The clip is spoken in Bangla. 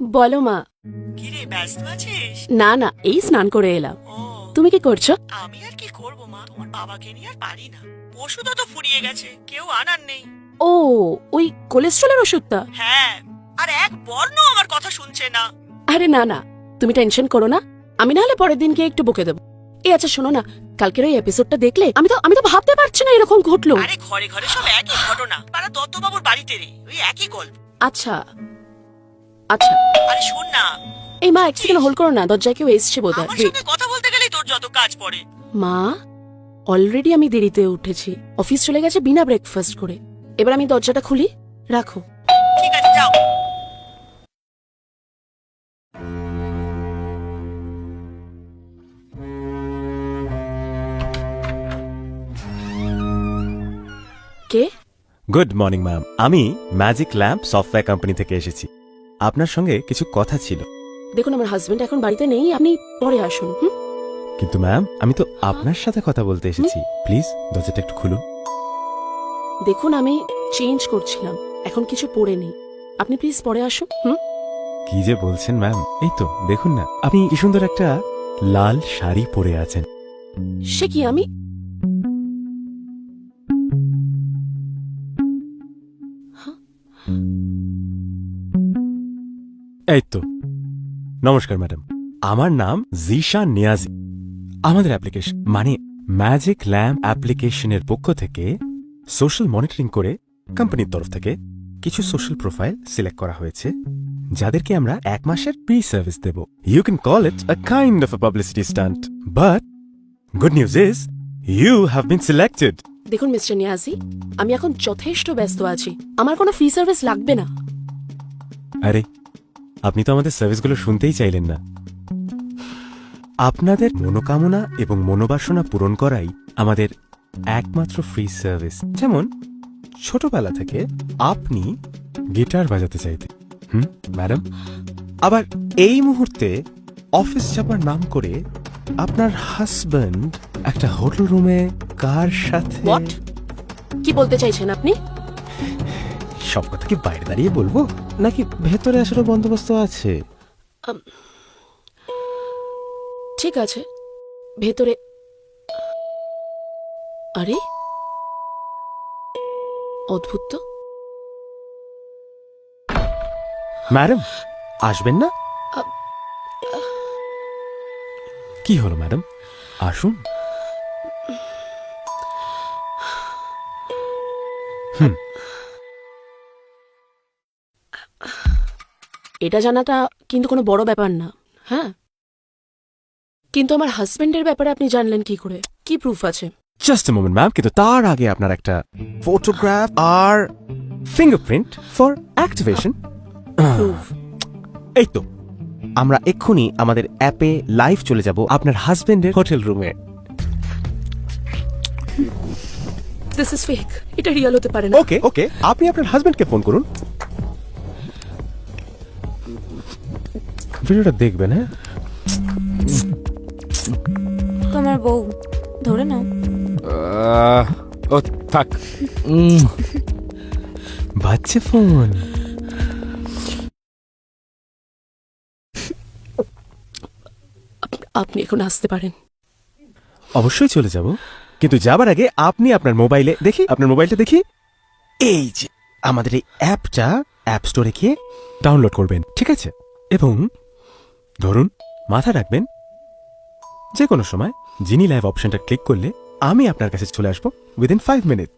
বলো মা। কিরে ব্যস্ত আছিস? না না এই স্নান করে এলাম। ও। তুমি কি করছ? আমি আর কি করব মা? তোমার বাবাকে নিয়ে আর পারি না। ওষুধও তো ফুরিয়ে গেছে কেউ আনার নেই। ও ওই কোলেস্ট্রলের ওষুধটা? হ্যাঁ। আর এক বর্ণ আমার কথা শুনছে না। আরে না না তুমি টেনশন করো না। আমি না হলে পরের দিন গিয়ে একটু বকে দেবো। এই আচ্ছা শোনো না কালকের ওই এপিসোডটা দেখলে আমি তো আমি তো ভাবতে পারছি না এরকম ঘটলো। আরে ঘরে ঘরে সব একই ঘটনা। পাড়া দত্তবাবুর বাড়িতে রে ওই একই গল্প। আচ্ছা আচ্ছা। আরে শোন না। এই মা এক সেকেন্ড হোল্ড করো না দরজায় কেউ এসছে বোধ আমার সঙ্গে কথা বলতে গেলেই তোর যত কাজ পড়ে। মা অলরেডি আমি দেরিতে উঠেছি। অফিস চলে গেছে বিনা ব্রেকফাস্ট করে। এবার আমি দরজাটা খুলি রাখো। ঠিক আছে যাও। কে? গুড মর্নিং ম্যাম আমি ম্যাজিক ল্যাম্প সফটওয়্যার কোম্পানি থেকে এসেছি। আপনার সঙ্গে কিছু কথা ছিল। দেখুন আমার হাজবেন্ড এখন বাড়িতে নেই আপনি পরে আসুন হুম? কিন্তু ম্যাম আমি তো আপনার সাথে কথা বলতে এসেছি। প্লিজ দরজাটা একটু খুলুন। দেখুন আমি চেঞ্জ করছিলাম এখন কিছু পরে নেই। আপনি প্লিজ পরে আসুন হুম? কি যে বলছেন ম্যাম এই তো দেখুন না আপনি কি সুন্দর একটা লাল শাড়ি পরে আছেন। সে কি আমি? এই তো। নমস্কার ম্যাডাম। আমার নাম জিশা নিয়াজি। আমাদের অ্যাপ্লিকেশন মানে ম্যাজিক ল্যাম্প অ্যাপ্লিকেশনের পক্ষ থেকে সোশ্যাল মনিটরিং করে কোম্পানির তরফ থেকে কিছু সোশ্যাল প্রোফাইল সিলেক্ট করা হয়েছে যাদেরকে আমরা এক মাসের free service Dev. You can call it a kind of a publicity stunt but good news is you have been selected দেখুন মিস্টার নিয়াজি আমি এখন যথেষ্ট ব্যস্ত আছি। আমার কোনো ফ্রি সার্ভিস লাগবে না। আরে আপনি তো আমাদের সার্ভিসগুলো শুনতেই চাইলেন না। আপনাদের মনোকামনা এবং মনোবাসনা পূরণ করাই আমাদের একমাত্র ফ্রি সার্ভিস যেমন, ছোটবেলা থেকে আপনি গিটার বাজাতে চাইতে। হুম, ম্যাডাম? আবার এই মুহূর্তে অফিস যাবার নাম করে আপনার হাজব্যান্ড একটা হোটেল রুমে কার সাথে কি বলতে চাইছেন আপনি? সব কথা কি বাইরে দাঁড়িয়ে বলব? নাকি ভেতরে আসলে বন্দোবস্ত আছে? ঠিক আছে। ভেতরে আরে? অদ্ভুত তো। ম্যাডাম আসবেন না? কি হলো ম্যাডাম? আসুন। এটা জানাটা কিন্তু কোনো বড় ব্যাপার না হ্যাঁ? কিন্তু আমার হাজবেন্ডের ব্যাপারে আপনি জানলেন কি করে? কি প্রুফ আছে? জাস্ট মোমেন্ট ম্যাম কিন্তু তার আগে আপনার একটা ফটোগ্রাফ আর ফিঙ্গারপ্রিন্ট ফর অ্যাক্টিভেশন এই তো আমরা এক্ষুনি আমাদের অ্যাপে লাইভ চলে যাব আপনার হাজবেন্ডের হোটেল রুমে দিস ইজ ফেক এটা রিয়েল হতে পারে না। ওকে ওকে আপনি আপনার হাজবেন্ডকে ফোন করুন। ভিডিওটা দেখবেন হ্যাঁ? তোমার বউ ধরে নাও। ও থাক। বাচ্চা ফোন। আপনি এখন আসতে পারেন। অবশ্যই চলে যাব। কিন্তু যাবার আগে আপনি আপনার মোবাইলে দেখি আপনার মোবাইলটা দেখি। এই যে আমাদের এই অ্যাপটা অ্যাপ স্টোরে গিয়ে ডাউনলোড করবেন ঠিক আছে? এবং ধরুন, মাথা রাখবেন। যে কোনো সময় জিনি লাইভ অপশনটা ক্লিক করলে, আমি আপনার কাছে চলে আসব উইদিন ফাইভ মিনিট